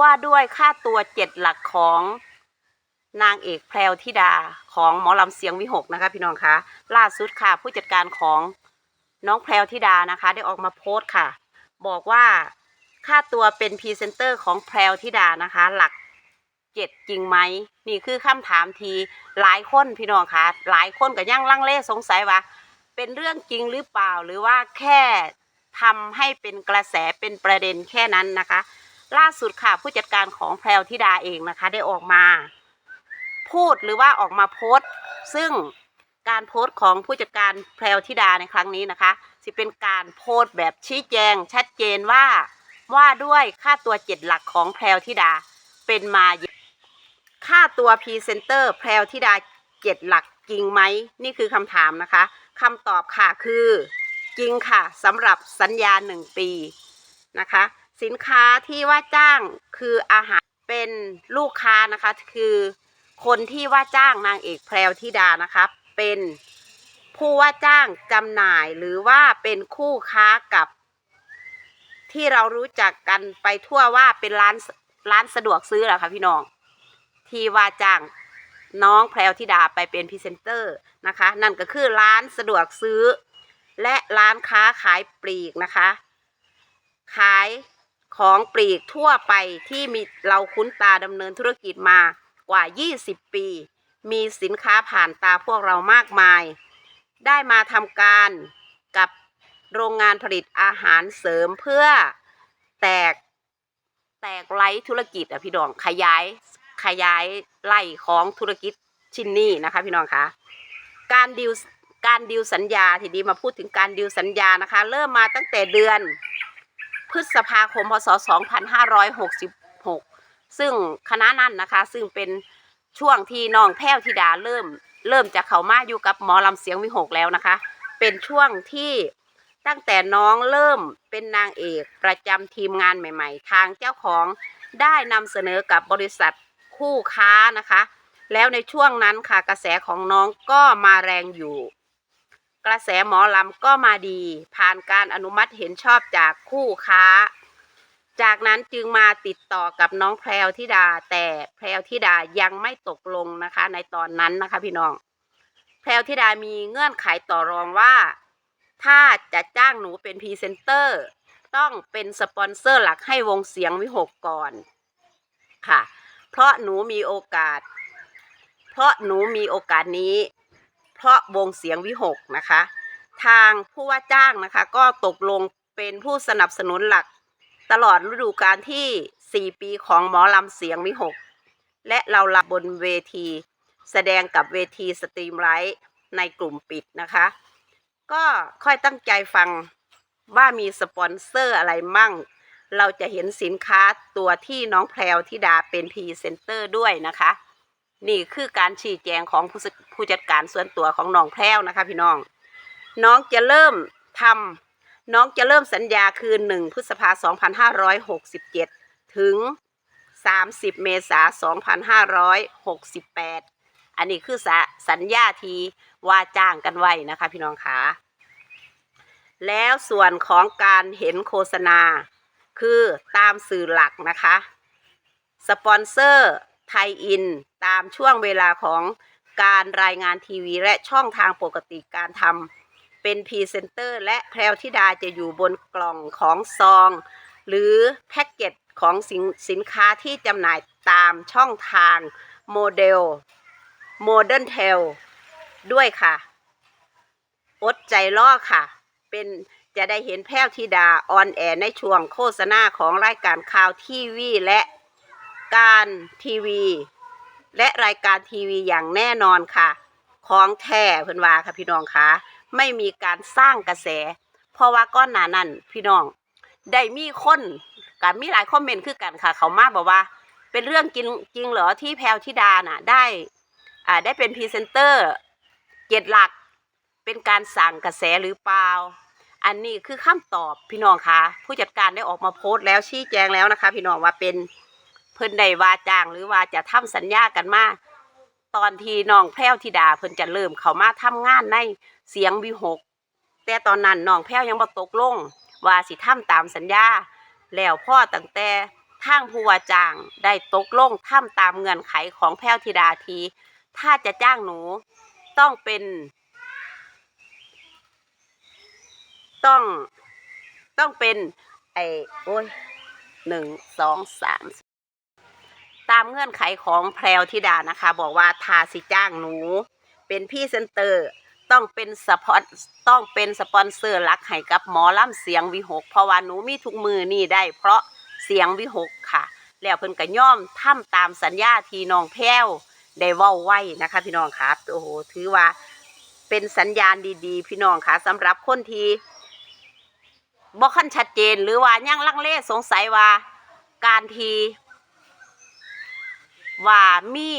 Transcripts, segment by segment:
ว่าด้วยค่าตัวเจ็ดหลักของนางเอกแพรวธิดาของหมอลำเสียงวิหกนะคะ พี่น้องคะล่าสุดค่ะ ผู้จัดการของน้องแพรวธิดานะคะ ได้ออกมาโพสต์ค่ะ บอกว่าค่าตัวเป็นพรีเซนเตอร์ของแพรวธิดานะคะ หลักเจ็ดจริงไหมนี่คือคำถามทีหลายคนพี่น้องคะหลายคนก็ยังลังเลสงสัยว่า เป็นเรื่องจริงหรือเปล่าหรือว่าแค่ทำให้เป็นกระแสเป็นประเด็นแค่นั้นนะคะ ล่าสุดค่ะ ผู้จัดการของแพรวธิดาเองนะคะ ได้ออกมา พูดหรือว่าออกมาโพสต์ ซึ่งการโพสต์ของผู้จัดการแพรวธิดาในครั้งนี้นะคะจะเป็นการโพสต์แบบชี้แจง ชัดเจนว่าว่าด้วยค่าตัวเจ็ดหลักของแพรวธิดาเป็นมาอย่างค่าตัวพรีเซนเตอร์แพรวธิดาเจ็ดหลักจริงไหมนี่คือคำถามนะคะคำตอบค่ะคือจริงค่ะสำหรับสัญญาหนึ่งปีนะคะ สินค้าที่ว่าจ้างคืออาหารเป็นลูกค้านะคะ คือคนที่ว่าจ้างนางเอกแพรวธิดานะคะ เป็นผู้ว่าจ้างจำหน่ายหรือว่าเป็นคู่ค้ากับที่เรารู้จักกันไปทั่วว่าเป็นร้านร้านสะดวกซื้อแหละค่ะพี่น้อง ที่ว่าจ้างน้องแพรวธิดาไปเป็นพรีเซนเตอร์นะคะ นั่นก็คือร้านสะดวกซื้อ และร้านค้าขายปลีกนะคะ ขาย ของปลีกทั่วไปที่มีเราคุ้นตาดำเนินธุรกิจมากว่า 20 ปี มีสินค้าผ่านตาพวกเรามากมาย ได้มาทำการกับโรงงานผลิตอาหารเสริมเพื่อแตกแตกไล่ธุรกิจอะพี่น้องขยายขยายไล่ของธุรกิจชิ้นนี้นะคะพี่น้องคะการดิวการดิวสัญญาทีนี้มาพูดถึงการดิวสัญญานะคะ เริ่มมาตั้งแต่เดือน ษภาคมพศ 2566 ซึ่งคณะนั้นนะคะ ซึ่งเป็นช่วงที่น้องแพ้วธิดาเริ่ม เริ่มจะเข้ามาอยู่กับหมอลำเสียงวิหกแล้วนะคะ เป็นช่วงที่ตั้งแต่น้องเริ่มเป็นนางเอกประจำทีมงานใหม่ๆ ทางเจ้าของได้นำเสนอกับบริษัทคู่ค้านะคะ แล้วในช่วงนั้นค่ะกระแสของน้องก็มาแรงอยู่ กระแสหมอลำก็มาดี ผ่านการอนุมัติเห็นชอบจากคู่ค้า จากนั้นจึงมาติดต่อกับน้องแพรวธิดา แต่แพรวธิดายังไม่ตกลงนะคะ ในตอนนั้นนะคะพี่น้อง แพรวธิดามีเงื่อนไขต่อรองว่า ถ้าจะจ้างหนูเป็นพรีเซนเตอร์ ต้องเป็นสปอนเซอร์หลักให้วงเสียงวิหกก่อนค่ะ เพราะหนูมีโอกาส เพราะหนูมีโอกาสนี้ เพราะวงเสียงวิหกนะคะ ทางผู้ว่าจ้างนะคะ ก็ตกลงเป็นผู้สนับสนุนหลัก ตลอดฤดูกาลที่ 4 ปีของหมอลำเสียงวิหก และเราลับบนเวที แสดงกับเวทีสตรีมไลท์ในกลุ่มปิดนะคะ ก็ค่อยตั้งใจฟังว่ามีสปอนเซอร์อะไรมั่ง เราจะเห็นสินค้าตัวที่น้องแพรวธิดาเป็นพรีเซนเตอร์ด้วยนะคะ นี่คือการชี้แจงของผู้ผู้จัดการส่วนตัวของน้องแพรวนะคะ พี่น้อง น้องจะเริ่มทำน้องจะเริ่มสัญญาคือ1พฤษภาคม2567ถึง30เมษายน2568อันนี้คือสสัญญาที่ว่าจ้างกันไว้นะคะ พี่น้องคะแล้วส่วนของการเห็นโฆษณา คือตามสื่อหลักนะคะ สปอนเซอร์ ไทยอิน ตามช่วงเวลาของการรายงานทีวีและช่องทางปกติการทำเป็นพรีเซนเตอร์ และแพรวธิดาจะอยู่บนกล่องของซอง หรือแพ็กเกจของสินสินค้าที่จำหน่ายตามช่องทางโมเดลโมเดิร์นเทลด้วยค่ะ อดใจล่อค่ะ เป็นจะได้เห็นแพรวธิดาออนแอร์ในช่วงโฆษณาของรายการข่าวทีวีและ การทีวี และรายการทีวีอย่างแน่นอนค่ะ ของแท้เพิ่อนว่าค่ะพี่น้องคะไม่มีการสร้างกระแส เพราะว่าก้อนหนานั้นพี่น้องได้มีคนกับมีหลายคอมเมนต์คือกันค่ะ เขามาบอกว่า เป็นเรื่องจริงจริงเหรอที่แพรวธิดาน่ะได้อ่าได้เป็นพรีเซนเตอร์เกียรติหลักเป็นการสั่งกระแสหรือเปล่า อันนี้คือคำตอบพี่น้องคะผู้จัดการได้ออกมาโพสต์แล้วชี้แจงแล้วนะคะ พี่น้องว่าเป็น เพิ่นได้ว่าจ้างหรือว่าจะทำสัญญากันมาตอนที่น้องแพรวธิดาเพิ่นจะเริ่มเข้ามาทำงานในเสียงวิหกแต่ตอนนั้นน้องแพรวยังบ่ตกลง ว่าสิทำตามสัญญา แล้วพ่อตั้งแต่ทข้างผู้ว่าจ้างได้ตกลงทำตามเงื่อนไขของแพรวธิดาที ถ้าจะจ้างหนูต้องเป็น ต้องต้องเป็นไอ้โอ้ยหนึ่งสองสาม ตามเงื่อนไขของแพรวธิดานะคะ บอกว่าทาสิจ้างหนู เป็นพี่เซนเตอร์ ต้องเป็นสปอนต้องเป็นสปอนเซอร์หลักให้กับหมอลำเสียงวิหก เพราะว่าหนูมีทุกมือนี่ได้ เพราะเสียงวิหกค่ะ แล้วเพิ่นก็ย่อมทำตามสัญญาที่น้องแพ้วได้ว้าไว้นะคะ พี่น้องครับโอ้โหถือว่าเป็นสัญญาณดีๆ พี่น้องค่ะสำหรับคนที่บ่คันชัดเจนหรือว่ายังลังเลสงสัยว่าการที ว่ามี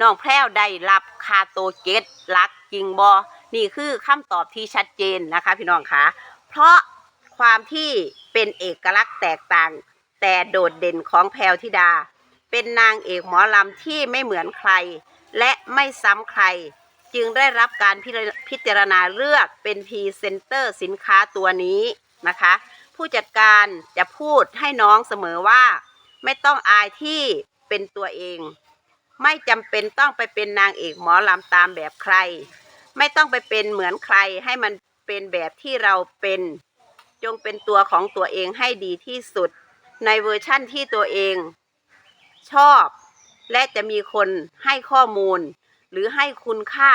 น้องแพรวได้รับคาโตเกตลักจริงบอนี่คือคำตอบที่ชัดเจนนะคะพี่น้องคะเพราะความที่เป็นเอกลักษณ์แตกต่าง แต่โดดเด่นของแพรวธิดา เป็นนางเอกหมอลำที่ไม่เหมือนใคร และไม่ซ้ำใคร จึงได้รับการพิพิจารณาเลือกเป็นพรีเซนเตอร์สินค้าตัวนี้นะคะ ผู้จัดการจะพูดให้น้องเสมอว่า ไม่ต้องอายที่ เป็นตัวเอง ไม่จำเป็นต้องไปเป็นนางเอกหมอลำตามแบบใคร ไม่ต้องไปเป็นเหมือนใครให้มันเป็นแบบที่เราเป็น จงเป็นตัวของตัวเองให้ดีที่สุด ในเวอร์ชั่นที่ตัวเอง ชอบ และจะมีคนให้ข้อมูล หรือให้คุณค่า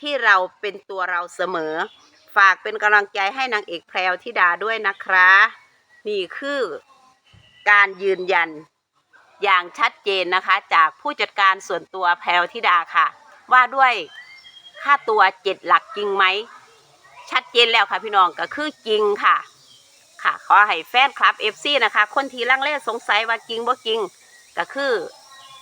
ที่เราเป็นตัวเราเสมอ ฝากเป็นกำลังใจให้นางเอกแพรวธิดาด้วยนะคะ นี่คือการยืนยัน อย่างชัดเจนนะคะ จากผู้จัดการส่วนตัวแพรวธิดาค่ะ ว่าด้วยค่าตัวเจ็ดหลักจริงไหม ชัดเจนแล้วค่ะพี่น้องก็คือจริงค่ะ ค่ะขอให้แฟนคลับ FC นะคะ คนที่ลังเลสงสัยว่าจริงบ่จริง ก็คือ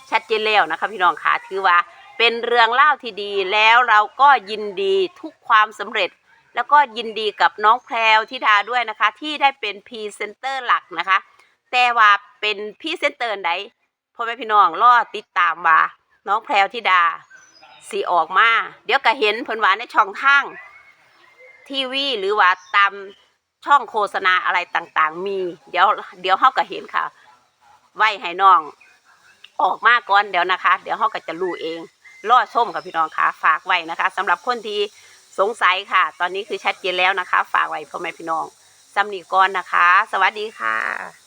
ชัดเจนแล้วนะคะ พี่น้องค่ะถือว่าเป็นเรื่องเล่าที่ดีแล้วเราก็ยินดีทุกความสำเร็จ แล้วก็ยินดีกับน้องแพรวธิดาด้วยนะคะ ที่ได้เป็นพรีเซนเตอร์หลักนะคะ แต่ว่าเป็นพรีเซนเตอร์ไหนพ่อแม่พี่น้องรอติดตามว่าน้องแพรวธิดาสีออกมา เดี๋ยวก็เห็นเพิ่นว่าในช่องทางทีวีหรือว่าตามช่องโฆษณาอะไรต่างๆ มี เดี๋ยวเดี๋ยวเฮาก็เห็นค่ะ ไว้ให้น้อง ออกมาก่อนเดี๋ยวนะคะ เดี๋ยวเฮาก็จะรู้เองรอชมกับพี่น้องค่ะ ฝากไว้นะคะสำหรับคนที่สงสัยค่ะ ตอนนี้คือชัดเจนแล้วนะคะ ฝากไว้พ่อแม่พี่น้องสำนีก่อนนะคะ สวัสดีค่ะ